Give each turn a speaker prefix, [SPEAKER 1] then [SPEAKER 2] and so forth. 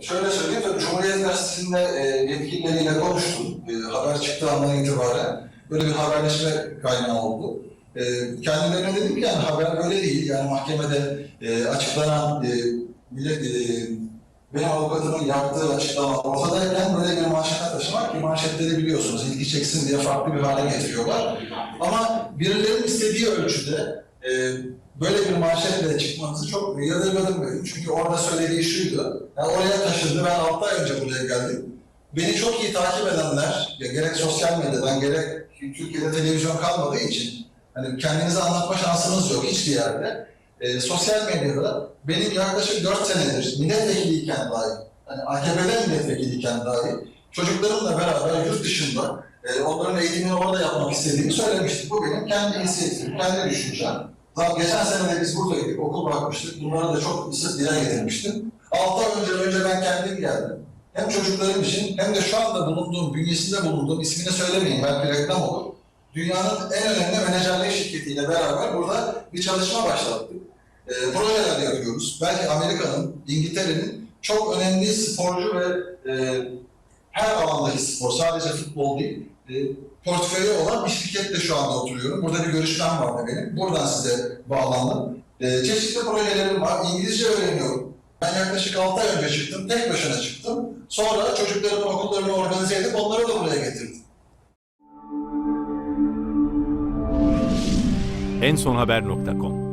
[SPEAKER 1] Şöyle söyleyeyim, tabii Cumhuriyet Gazetesi'nde e, yetkilileriyle konuştum. E, haber çıktığı andan itibaren böyle bir haberleşme kaynağı oldu. E, kendilerine dedim ki yani haber böyle değil. Yani mahkemede e, açıklanan e, millet, e, benim avukatımın yaptığı açıklama ortadayken böyle bir manşete taşımak ki manşetleri biliyorsunuz ilgi çeksin diye farklı bir hale getiriyorlar. Ama birilerinin istediği ölçüde e, böyle bir manşetle çıkmanızı çok yadırgadım benim. Çünkü orada söylediği şuydu. Yani oraya taşındı, ben 6 ay önce buraya geldim. Beni çok iyi takip edenler, ya gerek sosyal medyadan gerek Türkiye'de televizyon kalmadığı için hani kendinizi anlatma şansınız yok hiçbir yerde. E, sosyal medyada benim yaklaşık 4 senedir milletvekiliyken dahi, hani AKP'de milletvekiliyken dahi çocuklarımla beraber yurt dışında e, onların eğitimini orada yapmak istediğimi söylemiştim. Bu benim kendi inisiyatifim, kendi düşüncem. Daha geçen sene de biz buradaydık, okul bakmıştık. Bunları da çok sık dile getirmiştim. 6 ay önce önce ben kendim geldim. Hem çocuklarım için hem de şu anda bulunduğum, bünyesinde bulunduğum, ismini söylemeyeyim belki reklam olur. Dünyanın en önemli menajerlik şirketiyle beraber burada bir çalışma başlattık. E, projeler yapıyoruz. Belki Amerika'nın, İngiltere'nin çok önemli sporcu ve e, her alandaki spor, sadece futbol değil, e, portföyü olan bir şirkette şu anda oturuyorum. Burada bir görüşmem vardı benim. Buradan size bağlandım. E, çeşitli projelerim var. İngilizce öğreniyorum. Ben yaklaşık 6 ay önce çıktım. Tek başına çıktım. Sonra çocuklarımın okullarını organize edip onları da buraya getirdim.
[SPEAKER 2] ensonhaber.com